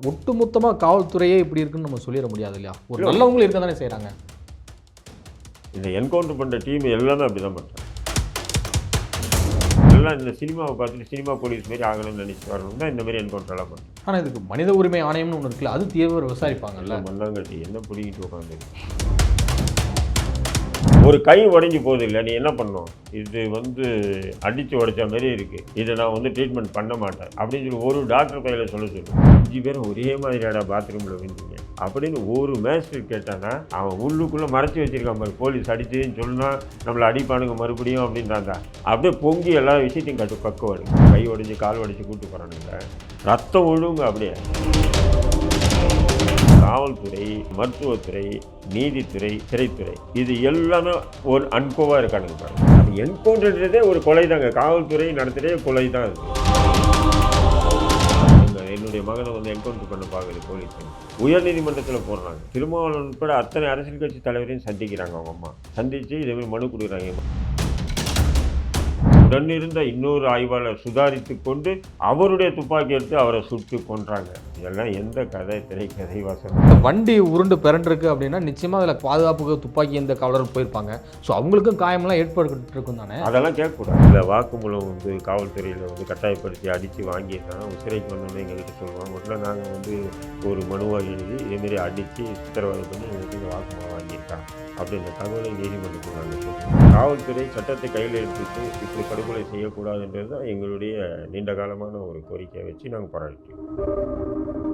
ஒட்டுமொத்தமாக காவல்துறையே இப்படி இருக்குன்னு நம்ம சொல்லிட முடியாது இல்லையா? ஒரு நல்லவங்களும் இருக்க தானே செய்கிறாங்க இந்த என்கவுண்டர் பண்ணுற டீம் எல்லாமே அப்படி தான் பண்ணுறாங்க எல்லாம் இந்த சினிமாவை பார்த்துட்டு சினிமா போலீஸ் மாரி ஆகணும்னு நினச்சி வரணும் தான் இந்த மாதிரி என்கவுண்டர் எல்லாம் பண்ணுறோம் ஆனால் இதுக்கு மனித உரிமை ஆணையம்னு ஒன்று இருக்குல்ல அது தீவிர விசாரிப்பாங்கல்ல? மண்ணாங்கட்டி என்ன பிடிக்கிட்டு உட்காந்து ஒரு கை உடஞ்சி போகுது இல்லை நீ என்ன பண்ணும்? இது வந்து அடித்து உடைச்ச மாதிரி இருக்குது இதை நான் வந்து ட்ரீட்மெண்ட் பண்ண மாட்டேன். அப்படின்னு சொல்லி ஒரு டாக்டர் கையில் சொல்ல சொல்லு. அஞ்சு பேரும் ஒரே மாதிரியாடா பாத்ரூமில் விழுந்தீங்க. அப்படின்னு ஒரு மேஸ்டர் கேட்டானா அவன் உள்ளுக்குள்ளே மறைச்சி வச்சுருக்கான் பாரு. போலீஸ் அடிச்சதுன்னு சொன்னா நம்மளை அடிப்பானுங்க மறுபடியும் அப்படின்றாங்க. அப்படியே பொங்கி எல்லா விஷயத்தையும் கட்டு பக்குவாடு கை உடஞ்சி கால் உடைஞ்சு கூட்டு போகிறானுங்க ரத்தம் ஒழுங்க அப்படியே. காவல்துறை மருத்துவத்துறை நீதித்துறை சிறைத்துறை. இது எல்லாமே ஒரு அன்கோவாக இருக்கானுங்க அது என்கவுண்டர்ன்றதே ஒரு கொலை தாங்க காவல்துறை நடத்துகிறதே கொலை தான் அது. என்னுடைய மகனை வந்து என்கவுண்டர் பண்ண பார்க்குது போலீஸ். உயர்நீதிமன்றத்தில் போடுறாங்க. திருமாவளவன் உட்பட அத்தனை அரசியல் கட்சி தலைவரையும் சந்திக்கிறாங்க அவங்க அம்மா. சந்தித்து இதேமாதிரி மனு கொடுக்குறாங்க. உடனிருந்த இன்னொரு ஆய்வாளர் சுதாரித்து கொண்டு அவருடைய துப்பாக்கி எடுத்து அவரை சுட்டு கொன்றாங்க. இதெல்லாம் எந்த கதை திரைக்கதை இந்த வண்டி உருண்டு பிறண்டிருக்கு அப்படின்னா நிச்சயமாக அதில் பாதுகாப்புக்கு துப்பாக்கி இந்த காவலர் போயிருப்பாங்க. ஸோ அவங்களுக்கும் காயமெல்லாம் ஏற்பட்டு இருக்கும் தானே அதெல்லாம் கேட்கக்கூடாது. இந்த வாக்குமூலம் வந்து காவல்துறையில் வந்து கட்டாயப்படுத்தி அடித்து வாங்கியிருந்தாங்க சிறைக்கு வந்தோடனே எங்ககிட்ட சொல்லுவாங்க. உடனே நாங்கள் வந்து ஒரு மனுவாக எழுதி இதேமாரி அடித்து சித்திரவதை பண்ணி எங்களுக்கு வாக்குமூலம் வாங்கியிருக்காங்க. அப்படின்ற தகவலை நீதிமன்றத்தில் நாங்கள் சொல்கிறோம் காவல்துறை சட்டத்தை கையில் எடுத்துட்டு இப்படி படுகொலை செய்யக்கூடாதுன்றது தான் எங்களுடைய நீண்ட காலமான ஒரு கோரிக்கையை வச்சு நாங்கள் போராடிட்டோம்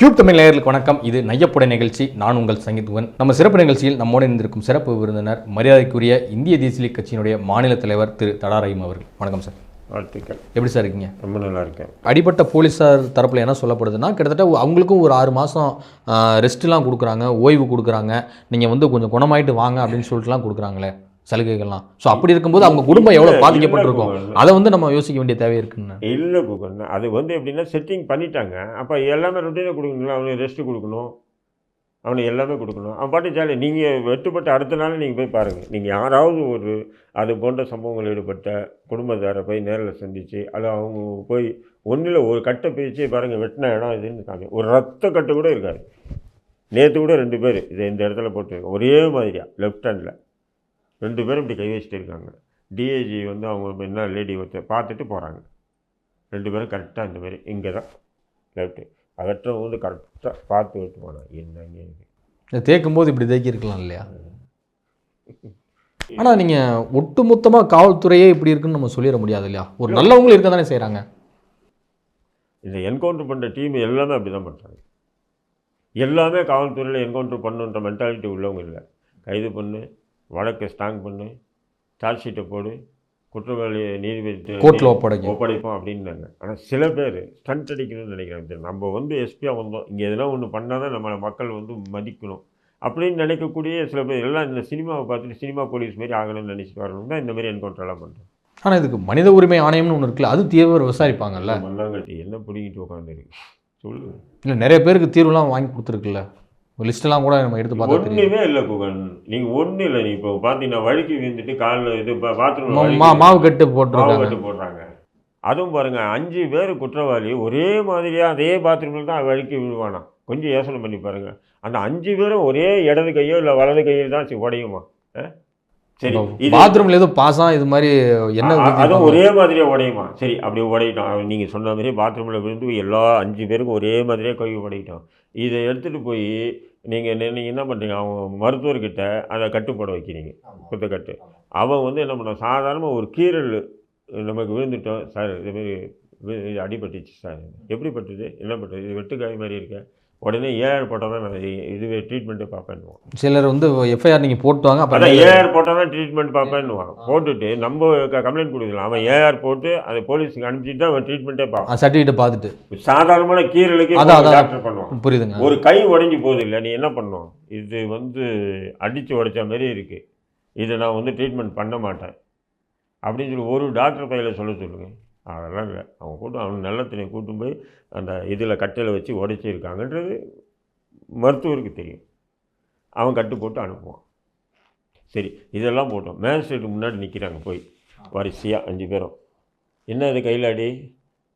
கியூப் தமிழ் நேயர்களுக்கு வணக்கம். இது நையப்புடை நிகழ்ச்சி. நான் உங்கள் சங்கீத்வன் நம்ம சிறப்பு நிகழ்ச்சியில் நம்மோடு இருந்திருக்கும் சிறப்பு விருந்தினர் மரியாதைக்குரிய இந்திய தேசிய கட்சியினுடைய மாநில தலைவர் திரு தடா ரஹீம் அவர்கள். வணக்கம் சார். வாழ்த்துக்கள். எப்படி சார் இருக்கீங்க? ரொம்ப நல்லா இருக்கேன். அடிப்பட்ட போலீஸார் தரப்பில் என்ன சொல்லப்படுதுன்னா கிட்டத்தட்ட அவங்களுக்கும் ஒரு ஆறு மாதம் ரெஸ்ட்லாம் கொடுக்குறாங்க ஓய்வு கொடுக்குறாங்க. நீங்கள் வந்து கொஞ்சம் குணமாயிட்டு வாங்க அப்படின்னு சொல்லிட்டுலாம் கொடுக்குறாங்களே. சலுகைகள்லாம். ஸோ அப்படி இருக்கும்போது அவங்க குடும்பம் எவ்வளோ பாதிக்கப்பட்டிருக்கும்? அதை வந்து நம்ம யோசிக்க வேண்டிய தேவை இருக்குன்னு. இல்லை குகன். அது வந்து எப்படின்னா செட்டிங் பண்ணிட்டாங்க. அப்போ எல்லாமே ரொட்டீனாக கொடுக்கணுங்களா அவனுக்கு ரெஸ்ட் கொடுக்கணும். அவனுக்கு எல்லாமே கொடுக்கணும். அவன் பாட்டு ஜாலி நீங்கள் வெட்டுப்பட்ட அடுத்த நாள் நீங்கள் போய் பாருங்கள் நீங்கள் யாராவது ஒரு அது போன்ற சம்பவங்கள் ஈடுபட்ட குடும்பத்தாரை போய் நேரில் சந்தித்து அது அவங்க போய் ஒன்றில் ஒரு கட்டை பிரித்து பாருங்கள் வெட்டின இடம் இதுன்னு காமி. ஒரு ரத்த கட்டு கூட இருக்காது. நேற்று கூட ரெண்டு பேர் இதை இந்த இடத்துல போட்டு ஒரே மாதிரியா லெஃப்ட் ஹேண்டில் ரெண்டு பேரும் இப்படி கை வச்சுட்டு இருக்காங்க. டிஏஜி வந்து அவங்க என்ன லேடி ஒருத்தர் பார்த்துட்டு போகிறாங்க ரெண்டு பேரும் கரெக்டாக இந்த மாதிரி இங்கே தான் லெஃப்ட்டு அகற்றம் வந்து கரெக்டாக பார்த்து விட்டு போனான் என்னங்க இது? இதை தேய்க்கும் போது இப்படி தேக்கி இருக்கலாம் இல்லையா? ஆனால் நீங்கள் ஒட்டுமொத்தமாக காவல்துறையே இப்படி இருக்குன்னு நம்ம சொல்லிட முடியாது இல்லையா? ஒரு நல்லவங்களும் இருக்க தானே செய்கிறாங்க இந்த என்கவுண்டர் பண்ணுற டீம் எல்லாமே அப்படி தான் பண்ணுறாங்க எல்லாமே காவல்துறையில் என்கவுண்டர் பண்ணுன்ற மென்டாலிட்டி உள்ளவங்க இல்லை. கைது பண்ணு வழக்கை ஸ்ட்ராங் பண்ணு சார்ஜ் ஷீட்டை போடு குற்றவாளி நீதிபதி கோர்ட்டில் ஒப்படைக்கும் ஒப்படைப்போம் அப்படின்னாங்க. ஆனால் சில பேர் ஸ்டண்ட் அடிக்கணும்னு நினைக்கிறாங்க நம்ம வந்து எஸ்பியாக வந்தோம். இங்கே எதனா ஒன்று பண்ணால் தான் நம்மளை மக்கள் வந்து மதிக்கணும். அப்படின்னு நினைக்கக்கூடிய சில பேர் எல்லாம் இந்த சினிமாவை பார்த்துட்டு சினிமா போலீஸ் மாரி ஆகணும்னு நினச்சிட்டு வரணும் தான் இந்த மாதிரி என்கவுண்டர்லாம் பண்ணுறோம் ஆனால் இதுக்கு மனித உரிமை ஆணையம்னு ஒன்று இருக்குல்ல அது தீவிர விசாரிப்பாங்கல்ல? மண்ணாங்கட்டி என்ன பிடிங்கிட்டு உட்காந்துருக்கு சொல்லு. இல்லை நிறைய பேருக்கு தீர்வுலாம் வாங்கி கொடுத்துருக்குல்ல? லிஸ்ட்டெல்லாம் கூட நம்ம எடுத்து பார்த்தா தெரியும் ஒன்றுமே இல்லை குகன். நீங்கள் ஒன்றும் இல்லை. நீ இப்போ பார்த்தீங்கன்னா வழுக்கி விழுந்துட்டு காலில் இது பாத்ரூம் மாவு கட்டு போட்டிருக்காங்க கட்டு போடுறாங்க. அதுவும் பாருங்க அஞ்சு பேர் குற்றவாளி ஒரே மாதிரியாக அதே பாத்ரூமில் தான் வழுக்கி விழுவானா? கொஞ்சம் யோசனை பண்ணி பாருங்க. அந்த அஞ்சு பேரும் ஒரே இடது கையோ இல்லை வலது கையோ தான் உடையுமா? சரி பாத்ரூம்ல ஏதோ பாசம் இது மாதிரி என்ன. அதுவும் ஒரே மாதிரியே உடையுமா? சரி அப்படி உடையிட்டோம். நீங்கள் சொன்ன மாதிரியே பாத்ரூமில் விழுந்து எல்லா அஞ்சு பேருக்கும் ஒரே மாதிரியே கை உடையிட்டோம். இதை எடுத்துகிட்டு போய் நீங்கள் நீங்கள் என்ன பண்ணுறீங்க அவங்க மருத்துவர்கிட்ட அதை கட்டுப்பட வைக்கிறீங்க குத்தக்கட்டு. அவன் வந்து என்ன பண்ணான்? சாதாரணமாக ஒரு கீரல் நமக்கு விழுந்துட்டோம் சார் இதுமாரி இது அடிபட்டுச்சு சார். எப்படி பட்டுது என்ன பட்டுது இது வெட்டுக்காய் மாதிரி இருக்க. உடனே ஏஆர் போட்டால் தான் நான் இதுவே ட்ரீட்மெண்ட்டே பார்ப்பேன்னுவான் சிலர் வந்து எஃப்ஐஆர் நீங்கள் போட்டுவாங்க அப்புறம் ஏஆர் போட்டால் தான் ட்ரீட்மெண்ட் பார்ப்பேன்னுவான் போட்டுட்டு நம்ம கம்ப்ளைண்ட் கொடுக்கலாம் அவன் ஏஆர் போட்டு அதை போலீஸுக்கு அனுப்பிச்சிட்டு தான் அவன் ட்ரீட்மெண்ட்டே பார்ப்பான். சர்டிஃபிகேட் பார்த்துட்டு. சாதாரணமான கீரலுக்கு. டாக்டர் பண்ணுவான். புரியுதுங்க. ஒரு கை உடைஞ்சு போகுது இல்லை நீ என்ன பண்ணும்? இது வந்து அடித்து உடைச்ச மாதிரி இருக்குது இதை நான் வந்து ட்ரீட்மெண்ட் பண்ண மாட்டேன். அப்படின்னு சொல்லி ஒரு டாக்டர் பையில சொல்ல சொல்லுங்கள் அதெல்லாம் இல்லை. அவன் கூட்டம் அவன் நல்லத்தினை கூட்டும் போய் அந்த இதில் கட்டையில் வச்சு உடைச்சிருக்காங்கன்றது மருத்துவருக்கு தெரியும். அவன் கட்டு போட்டு அனுப்புவான். சரி இதெல்லாம் போட்டோம். மேஜிஸ்ட்ரேட்டுக்கு முன்னாடி நிற்கிறாங்க போய். வரிசையாக அஞ்சு பேரும். என்ன இது கையில் அடி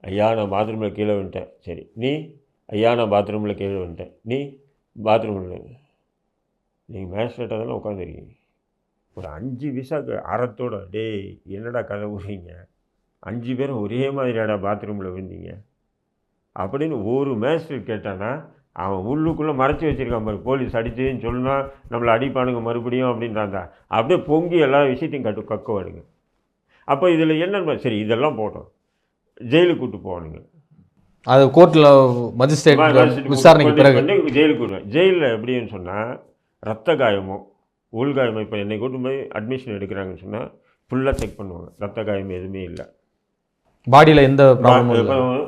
ஐயா நான் பாத்ரூமில் கீழே வந்துட்டேன் சரி நீ? ஐயா நான் பாத்ரூமில் கீழே வந்துட்டேன் நீ? பாத்ரூமில் நீங்கள் மேஜிஸ்ட்ரேட்டாக தானே உட்காந்துருக்கீங்க ஒரு அஞ்சு விசாக்கு அறத்தோட. டேய் என்னடா கதை விடுறீங்க அஞ்சு பேரும் ஒரே மாதிரியாடா பாத்ரூமில் விழுந்தீங்க. அப்படின்னு ஒரு மேஜிஸ்ட்ரேட் கேட்டானா அவன் உள்ளுக்குள்ளே மறைச்சி வச்சிருக்கான் பாரு போலீஸ் அடிச்சதுன்னு சொன்னா நம்மளை அடிப்பானுங்க மறுபடியும் அப்படின்றாங்க. அப்படியே பொங்கி எல்லா விஷயத்தையும் கட்டு கக்குவானுங்க. அப்போ இதில் என்னன்னு சரி இதெல்லாம் போட்டோம். ஜெயிலுக்கு கூட்டு போவானுங்க. அது கோர்ட்டில் மஜிஸ்ட்ரேட் விசாரணைக்கு பிறகு. ஜெயிலுக்கு ஜெயிலில் எப்படின்னு சொன்னால் ரத்த காயமோ உள்காயமோ இப்போ என்னை கூட்டு போய் அட்மிஷன் எடுக்கிறாங்கன்னு சொன்னால் ஃபுல்லாக செக் பண்ணுவாங்க. ரத்த காயம் எதுவுமே இல்லை. பாடியில் எந்த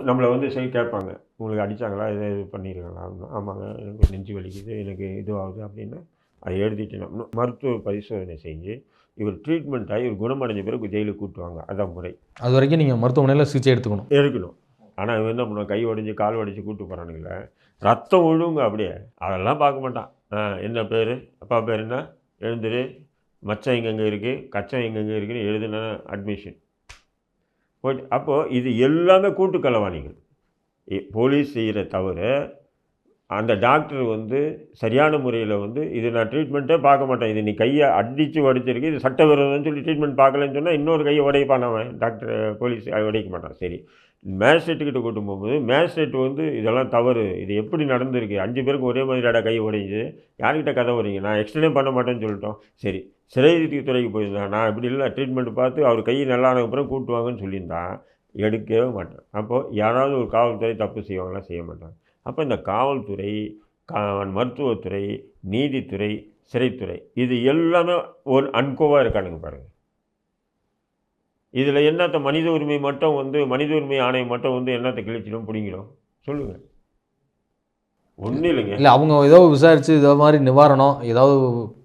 நம்மளை வந்து சரி கேட்பாங்க. உங்களுக்கு அடித்தாங்களா இதை இது பண்ணியிருக்காங்களா ஆமாங்க எனக்கு நெஞ்சு வலிக்குது எனக்கு இதுவாகுது அப்படின்னு அதை எழுதிட்டு மருத்துவ பரிசோதனை செஞ்சு இவர் ட்ரீட்மெண்ட் ஆகி இவர் குணமடைஞ்ச பிறகு ஜெயிலுக்கு கூட்டுவாங்க அதான் முறை. அது வரைக்கும் நீங்கள் மருத்துவமனையில் சிகிச்சை எடுத்துக்கணும். இருக்கணும் ஆனால் இவன் என்ன பண்ணுவான்? கை உடைஞ்சு கால் உடைஞ்சு கூட்டு போகிறானுங்களே ரத்தம் ஒழுங்க அப்படியே. அதெல்லாம் பார்க்க மாட்டான். ஆ என்ன பேர்? அப்பா பேர் என்ன? எழுந்துரு. மச்சம் எங்கெங்கே இருக்குது கச்சம் எங்கெங்கே இருக்குன்னு எழுதுன அட்மிஷன் போயிட்டு அப்போது இது எல்லாமே கூட்டு களவாணிகள் போலீஸ் செய்கிற தவிர அந்த டாக்டர் வந்து சரியான முறையில் வந்து இது நான் ட்ரீட்மெண்ட்டே பார்க்க மாட்டேன். இது நீ கையை அடித்து உடைச்சிருக்கு இது சட்டவிரோதம்னு சொல்லி ட்ரீட்மெண்ட் பார்க்கலன்னு சொன்னால் இன்னொரு கையை உடைப்பான் அவன். டாக்டர் போலீஸ் உடைக்க மாட்டான். சரி. மேஜிஸ்ட்ரேட்டுக்கிட்ட கூட்டு போகும்போது மேஜிஸ்ட்ரேட் வந்து இதெல்லாம் தவறு. இது எப்படி நடந்திருக்கு? அஞ்சு பேருக்கு ஒரே மாதிரியாடா கை உடைஞ்சு யார்கிட்ட கதை வரீங்க நான் எக்ஸ்டனே பண்ண மாட்டேன்னு சொல்லிட்டோம். சரி சிறை துறைக்கு போயிருந்தேன் நான் இப்படி இல்லை ட்ரீட்மெண்ட் பார்த்து அவர் கை நல்லா அப்புறம் கூட்டுவாங்கன்னு சொல்லியிருந்தான் எடுக்கவே மாட்டேன் அப்போது யாராவது ஒரு காவல்துறை தப்பு செய்வாங்களா? செய்ய மாட்டாங்க. அப்போ இந்த காவல்துறை கா மருத்துவத்துறை நீதித்துறை சிறைத்துறை இது எல்லாமே ஒரு அன்கோவாக இருக்கானுங்க பாருங்கள் இதில் என்னத்த மனித உரிமை மட்டும் வந்து மனித உரிமை ஆணையம் மட்டும் வந்து என்னத்தை கிழிச்சிடும் பிடிங்கிடும்? சொல்லுங்கள் ஒன்றும் இல்லைங்க. இல்லை அவங்க ஏதோ விசாரித்து இதோ மாதிரி நிவாரணம் ஏதாவது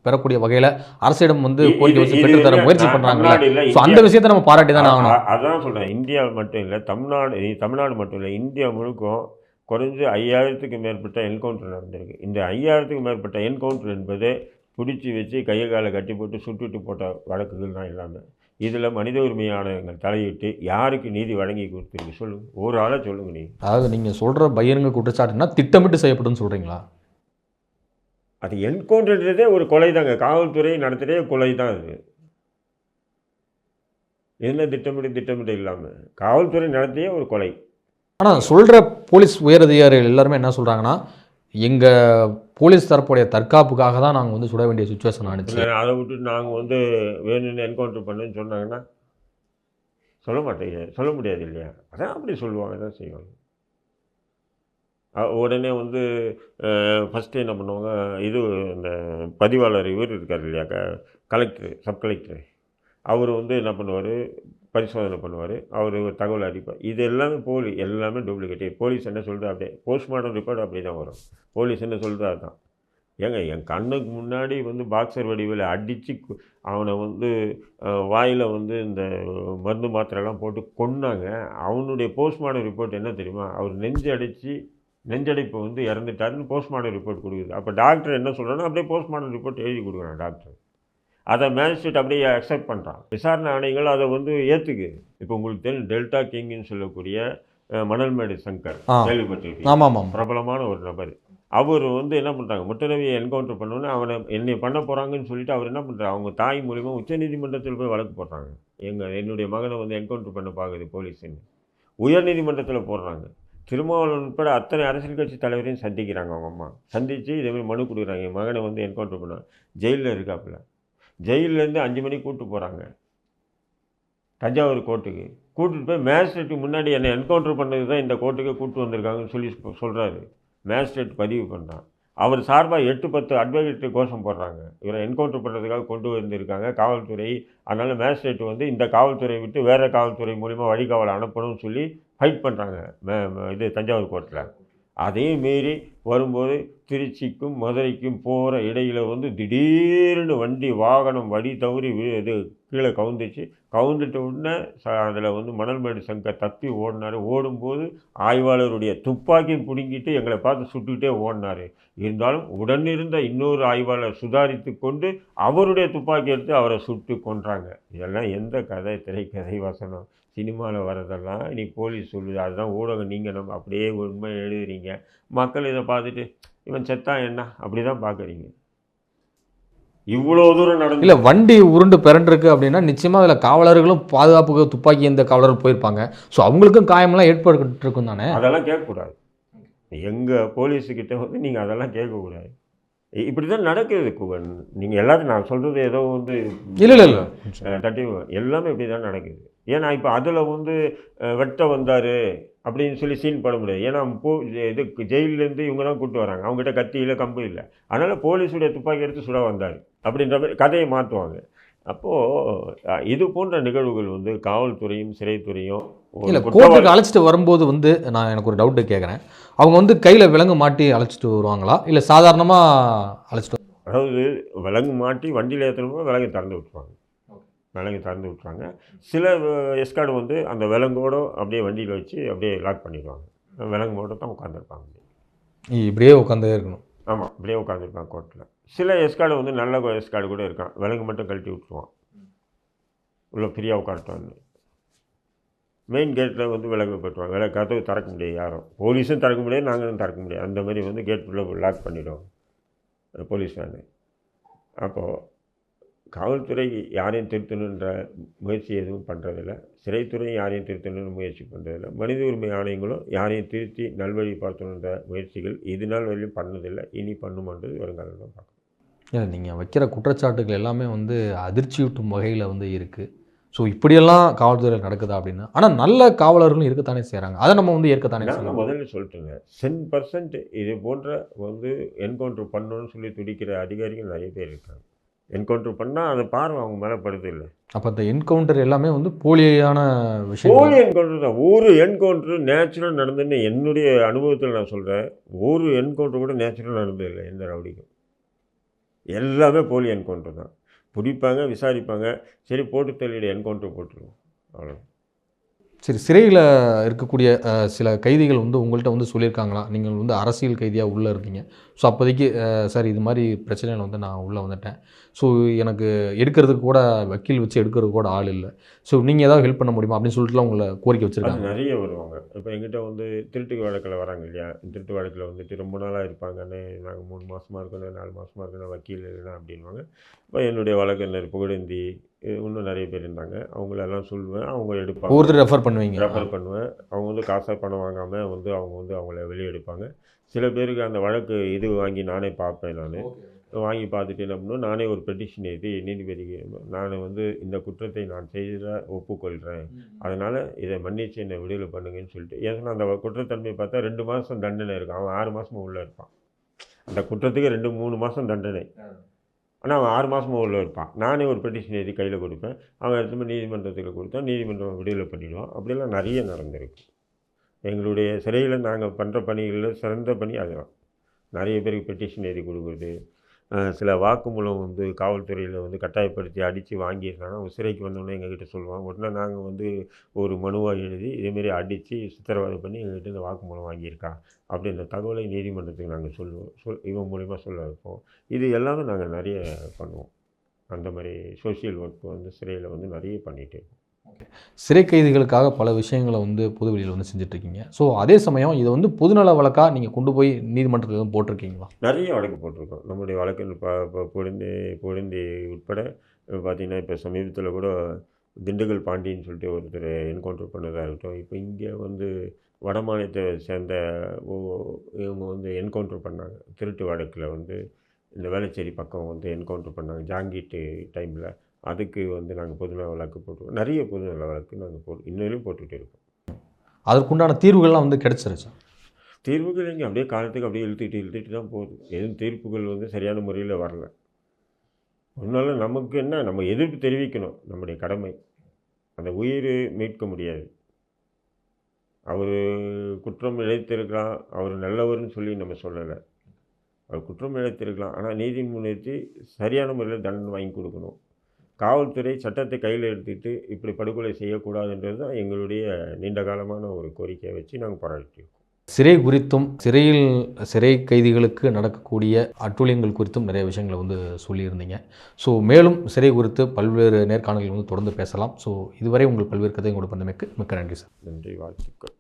பெறக்கூடிய வகையில் அரசிடம் வந்து கோரிக்கை வச்சு பெற்றுத்தர முயற்சி இல்ல, ஸோ அந்த விஷயத்தை நம்ம பாராட்டி தானே ஆகணும். அதான் சொல்கிறேன் இந்தியா மட்டும் இல்லை தமிழ்நாடு தமிழ்நாடு மட்டும் இல்லை இந்தியா முழுக்கும் குறைஞ்சு ஐயாயிரத்துக்கு மேற்பட்ட என்கவுண்டர் நடந்திருக்கு. இந்த ஐயாயிரத்துக்கு மேற்பட்ட என்கவுண்டர் என்பது பிடிச்சி வச்சு கையை காலை கட்டி போட்டு சுட்டுட்டு போட்ட வழக்குகள் தான் எல்லாமே. இதில் மனித உரிமை ஆணையங்கள் தலையிட்டு யாருக்கு நீதி வழங்கி கொடுத்துருக்கு சொல்லுங்கள் ஒரு ஆளை சொல்லுங்கள் நீ. அதாவது நீங்கள் சொல்கிற பையனுங்க குற்றச்சாட்டுனா திட்டமிட்டு செய்யப்படும்னு சொல்கிறீங்களா அது என்கவுண்டர்ன்றதே ஒரு கொலை தாங்க காவல்துறை நடத்துகிறே கொலை தான் அது. என்ன திட்டமிட்டு திட்டமிட்டு இல்லாமல் காவல்துறை நடத்திய ஒரு கொலை. ஆனால் சொல்கிற போலீஸ் உயரதிகாரிகள் எல்லாருமே என்ன சொல்கிறாங்கன்னா எங்கள் போலீஸ் தரப்புடைய தற்காப்புக்காக தான் நாங்கள் வந்து சுட வேண்டிய சுச்சுவேஷன் ஆனிச்சு அதை விட்டு நாங்கள் வந்து வேணும்னு என்கவுண்டர் பண்ணுன்னு சொன்னாங்கன்னா சொல்ல மாட்டேங்க. சொல்ல முடியாது இல்லையா? அதான் அப்படி சொல்லுவாங்க தான் செய்வாங்க. உடனே வந்து ஃபஸ்ட்டு என்ன பண்ணுவாங்க இது இந்த பதிவாளர் இவர் இருக்கார் இல்லையா க கலெக்டர் சப் கலெக்டர் அவர் வந்து என்ன பண்ணுவார் பரிசோதனை பண்ணுவார். அவர் ஒரு தகவல் அடிப்பார் இது எல்லாமே போலி எல்லாமே டூப்ளிகேட் போலீஸ் என்ன சொல்கிறது அப்படியே போஸ்ட்மார்ட்டம் ரிப்போர்ட் அப்படி தான் வரும். போலீஸ் என்ன சொல்கிறது அதுதான் ஏங்க என் கண்ணுக்கு முன்னாடி வந்து பாக்ஸர் வடிவில் அடித்து அவனை வந்து வாயில் வந்து இந்த மருந்து மாத்திரைலாம் போட்டு கொன்னாங்க. அவனுடைய போஸ்ட்மார்ட்டம் ரிப்போர்ட் என்ன தெரியுமா? அவர் நெஞ்சு அடித்து நெஞ்சடைப்பு வந்து இறந்துட்டாருன்னு போஸ்ட்மார்ட்டம் ரிப்போர்ட் கொடுக்குது. அப்போ டாக்டர் என்ன சொல்கிறானோ அப்படியே போஸ்ட்மார்ட்டம் ரிப்போர்ட் எழுதி கொடுக்குறான் டாக்டர் அதை மேஜிஸ்ட்ரேட் அப்படியே அக்செப்ட் பண்ணுறான் விசாரணை ஆணையங்கள் அதை வந்து ஏற்றுக்கு இப்போ உங்களுக்கு தெரியும் டெல்டா கிங்னு சொல்லக்கூடிய மணல்மேடு சங்கர். கேள்விப்பட்டிருக்கீங்க. பிரபலமான ஒரு நபர். அவர் வந்து என்ன பண்ணுறாங்க முட்டரவியை என்கவுண்டர் பண்ணோன்னே அவனை என்னை பண்ண போகிறாங்கன்னு சொல்லிட்டு அவர் என்ன பண்ணுறாங்க அவங்க தாய் மூலிமா உச்சநீதிமன்றத்தில் போய் வழக்கு போடுறாங்க. எங்கள் என்னுடைய மகனை வந்து என்கவுண்டர் பண்ண பார்க்குது போலீஸுன்னு. உயர்நீதிமன்றத்தில் போடுறாங்க. திருமாவளவன் உட்பட அத்தனை அரசியல் கட்சி தலைவரையும் சந்திக்கிறாங்க அவங்க அம்மா. சந்தித்து இதேமாதிரி மனு கொடுக்குறாங்க. என் மகனை வந்து என்கவுண்டர் பண்ண. ஜெயிலில் இருக்காப்புல. ஜெயிலேருந்து அஞ்சு மணிக்கு கூப்பிட்டு போகிறாங்க தஞ்சாவூர் கோர்ட்டுக்கு. கூட்டிட்டு போய் மேஜிஸ்ட்ரேட்டுக்கு முன்னாடி என்னை என்கவுண்டர் பண்ணது தான் இந்த கோர்ட்டுக்கே கூப்பிட்டு வந்திருக்காங்கன்னு சொல்லி சொல்கிறாரு மேஜிஸ்ட்ரேட் பதிவு பண்ணுறான் அவர் சார்பாக எட்டு பத்து அட்வொகேட் கோஷம் போடுறாங்க. இவரை என்கவுண்டர் பண்ணுறதுக்காக கொண்டு வந்திருக்காங்க காவல்துறை. அதனால் மேஜிஸ்ட்ரேட் வந்து இந்த காவல்துறையை விட்டு வேறு காவல்துறை மூலிமா வழிகாவல் அனுப்பணும்னு சொல்லி ஃபைட் பண்ணுறாங்க இது தஞ்சாவூர் கோர்ட்டில் அதையும் மீறி வரும்போது திருச்சிக்கும் மதுரைக்கும் போகிற இடையில் வந்து திடீர்னு வண்டி வாகனம் வழி தவறி இது கீழே கவுந்துச்சு. கவுந்துட்ட உடனே அதில் வந்து மணல்மேடு சங்கர் தப்பி ஓடினார். ஓடும்போது ஆய்வாளருடைய துப்பாக்கி பிடுங்கிட்டு எங்களை பார்த்து சுட்டுக்கிட்டே ஓடினார். இருந்தாலும் உடனிருந்த இன்னொரு ஆய்வாளர் சுதாரித்து கொண்டு அவருடைய துப்பாக்கி எடுத்து அவரை சுட்டு கொன்றாங்க. இதெல்லாம் எந்த கதை திரைக்கதை வசனம்? சினிமாவில் வரதெல்லாம் இனி போலீஸ் சொல்லுது. அதுதான் ஊடகம். நீங்கள் நம்ம அப்படியே உண்மை எழுதுறீங்க. மக்கள் இதை பார்த்து பார்த்துட்டு இவன் செத்தான் என்ன? அப்படி தான் பார்க்குறீங்க. இவ்வளோ தூரம் நடந்து இல்லை வண்டி உருண்டு பிறண்டிருக்கு அப்படின்னா நிச்சயமாக அதில் காவலர்களும் பாதுகாப்புக்கு துப்பாக்கி இந்த காவலர்கள் போயிருப்பாங்க. ஸோ அவங்களுக்கும் காயமெல்லாம் ஏற்பட்டு இருக்கும் தானே அதெல்லாம் கேட்கக்கூடாது. எங்கள் போலீஸுக்கிட்ட வந்து நீங்கள் அதெல்லாம் கேட்கக்கூடாது. இப்படி தான் நடக்குது குவன் நீங்கள் எல்லாத்தையும் நான் சொல்கிறது ஏதோ வந்து இல்லை இல்லை தட்டி எல்லாமே இப்படி தான் நடக்குது. ஏன்னா இப்போ அதில் வந்து வெட்ட வந்தார் அப்படின்னு சொல்லி சீன் போட முடியாது. ஏன்னா போ இது ஜெயிலேருந்து இவங்க தான் கூப்பிட்டு வராங்க. அவங்ககிட்ட கத்தி இல்லை கம்பு இல்லை. அதனால் போலீஸுடைய துப்பாக்கி எடுத்து சுட வந்தார் அப்படின்ற மாதிரி கதையை மாற்றுவாங்க அப்போது இது போன்ற நிகழ்வுகள் வந்து காவல்துறையும் சிறைத்துறையும் இல்லை கோர்ட்டுக்கு அழைச்சிட்டு வரும்போது வந்து நான் எனக்கு ஒரு டவுட்டு கேட்குறேன் அவங்க வந்து கையில் விலங்கு மாட்டி அழைச்சிட்டு வருவாங்களா? இல்லை சாதாரணமாக அழைச்சிட்டு அதாவது விலங்கு மாட்டி வண்டியில் ஏற்றணுமோ விலங்கு திறந்து விட்டுருவாங்க. விலங்கு திறந்து விட்டுருவாங்க. சில எஸ்கார்டு வந்து அந்த விலங்கோட அப்படியே வண்டியில் வச்சு அப்படியே லாக் பண்ணிடுவாங்க. விலங்கு மட்டும் தான் உட்காந்துருப்பாங்க இப்படியே உட்காந்தே இருக்கணும். ஆமாம் அப்படியே உட்காந்துருப்பாங்க கோர்ட்டில் சில எஸ்கார்டு வந்து நல்ல எஸ்கார்டு கூட இருக்கான். விலங்கு மட்டும் கழட்டி விட்டுருவான். உள்ள ஃப்ரீயாக உட்காந்துட்டான்னு மெயின் கேட்டில் வந்து விலக்கு போட்டுருவாங்க விலங்கு கதவு திறக்க முடியாது யாரும். போலீஸும் திறக்க முடியாது நாங்களும் திறக்க முடியாது. அந்த மாதிரி வந்து கேட் உள்ள லாக் பண்ணிவிடுவோம் போலீஸ் வேனு. அப்போது காவல்துறை யாரையும் திருத்தணுன்ற முயற்சி எதுவும் பண்ணுறதில்ல சிறைத்துறை யாரையும் திருத்தணுன்னு முயற்சி பண்ணுறதில்ல மனித உரிமை ஆணையங்களும் யாரையும் திருத்தி நல்வழி பார்த்தணுன்ற முயற்சிகள் இது நாள் வரையிலும் பண்ணதில்லை. இனி பண்ணுமான்றது வருங்காலம் பார்க்கணும். இல்லை நீங்கள் வைக்கிற குற்றச்சாட்டுகள் எல்லாமே வந்து அதிர்ச்சியூட்டும் வகையில் வந்து இருக்குது ஸோ இப்படியெல்லாம் காவல்துறையில் நடக்குதா அப்படின்னு ஆனால் நல்ல காவலர்களும் இருக்கத்தானே செய்கிறாங்க அதை நம்ம வந்து ஏற்கத்தானே செய்யணும் முதல்ல சொல்லிட்டேங்க. சென் பர்சன்ட் இது போன்ற வந்து என்கவுண்டர் பண்ணணும்னு சொல்லி துடிக்கிற அதிகாரிகள் நிறைய பேர் இருக்காங்க. என்கவுண்டர் பண்ணால் அந்த பார்வை அவங்க மேலே படுது இல்லை. அப்போ அந்த என்கவுண்டர் எல்லாமே வந்து போலியான விஷயம் போலி என்கவுண்டர் தான். ஒரு என்கவுண்டர் நேச்சுரல் நடந்துன்னு என்னுடைய அனுபவத்தில் நான் சொல்கிறேன் ஒரு என்கவுண்டர் கூட நேச்சுரல் நடந்தது இல்லை எந்த ரவுடிக்கும். எல்லாமே போலி என்கவுண்டர் தான். பிடிப்பாங்க விசாரிப்பாங்க. சரி போட்டு தள்ளிடு என்கவுண்டர் போட்டுருவோம். அவ்வளோ சரி சிறையில் இருக்கக்கூடிய சில கைதிகள் வந்து உங்கள்கிட்ட வந்து சொல்லியிருக்காங்களா? நீங்கள் வந்து அரசியல் கைதியாக உள்ளே இருக்கீங்க ஸோ அப்போதைக்கு சார் இது மாதிரி பிரச்சனையில் வந்து நான் உள்ளே வந்துட்டேன். ஸோ எனக்கு எடுக்கிறதுக்கு கூட வக்கீல் வச்சு எடுக்கிறதுக்கு கூட ஆள் இல்லை. ஸோ நீங்கள் ஏதாவது ஹெல்ப் பண்ண முடியுமா? அப்படின்னு சொல்லிட்டுலாம் உங்களை கோரிக்கை வச்சுருக்காங்க. நிறைய வருவாங்க. இப்போ எங்கிட்ட வந்து திருட்டு வழக்கில் வராங்க இல்லையா? திருட்டு வழக்கில் வந்துட்டு ரொம்ப நாளாக இருப்பாங்கன்னு நாங்கள் மூணு மாதமாக இருக்கணும் நாலு மாதமாக இருக்கணும் வக்கீல் இல்லைன்னா அப்படின்வாங்க இப்போ என்னுடைய வழக்கறிஞர் புகழேந்தி இது இன்னும் நிறைய பேர் இருந்தாங்க. அவங்களெல்லாம் சொல்லுவேன். அவங்க எடுப்பாங்க. ஒவ்வொருத்தர் ரெஃபர் பண்ணுவீங்க. ரெஃபர் பண்ணுவேன். அவங்க வந்து காசை பணம் வாங்காமல் வந்து அவங்க வந்து அவங்கள வெளியே எடுப்பாங்க. சில பேருக்கு அந்த வழக்கு இது வாங்கி நானே பார்ப்பேன் நான். வாங்கி பார்த்துட்டு என்ன பண்ணுவேன்? நானே ஒரு பெட்டிஷன் எழுதி நீதிபதிக்கு நான் வந்து இந்த குற்றத்தை நான் செய்த ஒப்புக்கொள்கிறேன் அதனால் இதை மன்னிச்சு என்னை விடுதலை பண்ணுங்கன்னு சொல்லிட்டு ஏன்னா அந்த குற்றத்தன்மையை பார்த்தா ரெண்டு மாதம் தண்டனை இருக்கும் அவன் ஆறு மாதமும் உள்ளே இருப்பான். அந்த குற்றத்துக்கு ரெண்டு மூணு மாதம் தண்டனை. ஆனால் அவன் ஆறு மாதமும் உள்ளே இருப்பான். நானே ஒரு பெட்டிஷன் எழுதி கையில் கொடுப்பேன். அவன் எடுத்து போய் நீதிமன்றத்தில் கொடுத்தா நீதிமன்றம் விடுதலை பண்ணிடுவான். அப்படிலாம் நிறைய நடந்திருக்கு. எங்களுடைய சிறையில் நாங்கள் பண்ணுற பணிகளில் சிறந்த பணி அதுதான். நிறைய பேருக்கு பெட்டிஷன் எழுதி கொடுக்குறது சில வாக்குமூலம் வந்து காவல்துறையில் வந்து கட்டாயப்படுத்தி அடித்து வாங்கியிருக்காங்க. அவங்க சிறைக்கு வந்தோடனே எங்ககிட்ட சொல்லுவாங்க. உடனே நாங்கள் வந்து ஒரு மனுவாக எழுதி இதேமாரி அடித்து சித்திரவதை பண்ணி எங்ககிட்ட இந்த வாக்குமூலம் வாங்கியிருக்கா அப்படின்ற தகவலை நீதிமன்றத்துக்கு நாங்கள் சொல்லுவோம் சொல் இவன் மூலிமா சொல்ல வைப்போம். இது எல்லாமே நாங்கள் நிறைய பண்ணுவோம். அந்த மாதிரி சோஷியல் ஒர்க் வந்து சிறையில் வந்து நிறைய பண்ணிகிட்டு இருக்கோம். சிறை கைதிகளுக்காக பல விஷயங்களை வந்து பொதுவெளியில் வந்து செஞ்சுட்ருக்கீங்க. ஸோ அதே சமயம் இதை வந்து பொதுநல வழக்காக நீங்கள் கொண்டு போய் நீதிமன்றத்தில் எதுவும் போட்டிருக்கீங்களா? நிறைய வழக்கு போட்டிருக்கோம். நம்முடைய வழக்கு பொழுந்தி பொழுந்தி உட்பட இப்போ பார்த்தீங்கன்னா இப்போ சமீபத்தில் கூட திண்டுக்கல் பாண்டின்னு சொல்லிட்டு ஒருத்தர் என்கவுண்டர் பண்ணதாக இருக்கட்டும். இப்போ இங்கே வந்து வட மாநிலத்தை சேர்ந்த இவங்க வந்து என்கவுண்டர் பண்ணாங்க. திருட்டு வழக்கில் வந்து இந்த வேளச்சேரி பக்கம் வந்து என்கவுண்டர் பண்ணாங்க. ஜாங்கிட்டு டைமில் அதுக்கு வந்து நாங்கள் பொதுநல வழக்கு போட்டுருக்கோம் நிறைய பொதுநல வழக்கு நாங்கள் போட்டு இன்னும் போட்டுகிட்டு இருக்கோம். அதற்குண்டான தீர்வுகள்லாம் வந்து கிடைச்சிருச்சு? தீர்வுகள் இங்கே அப்படியே காலத்துக்கு அப்படியே இழுத்துட்டு இழுத்துட்டு தான் போகுது. எதுவும் தீர்ப்புகள் வந்து சரியான முறையில் வரல. அதனால நமக்கு என்ன? நம்ம எதிர்ப்பு தெரிவிக்கணும். நம்முடைய கடமை. அந்த உயிர் மீட்க முடியாது. அவர் குற்றம் இழைத்திருக்கலாம். அவர் நல்லவர்னு சொல்லி நம்ம சொல்லலை. அவர் குற்றம் இழைத்திருக்கலாம். ஆனால் நீதி முன்னிறுத்தி சரியான முறையில் தண்டனை வாங்கி கொடுக்கணும். காவல்துறை சட்டத்தை கையில் எடுத்துக்கிட்டு இப்படி படுகொலை செய்யக்கூடாதுன்றது தான் எங்களுடைய நீண்ட காலமான ஒரு கோரிக்கையை வச்சு நாங்கள் போராடிட்டு சிறை குறித்தும் சிறையில் சிறை கைதிகளுக்கு நடக்கக்கூடிய அட்டூழியங்கள் குறித்தும் நிறைய விஷயங்களை வந்து சொல்லியிருந்தீங்க. ஸோ மேலும் சிறை குறித்து பல்வேறு நேர்காணல்கள் வந்து தொடர்ந்து பேசலாம். ஸோ இதுவரை உங்கள் பல்வேறு கதையை கொடுப்பதற்கு மிக்க நன்றி சார். நன்றி வாழ்த்துக்கள்.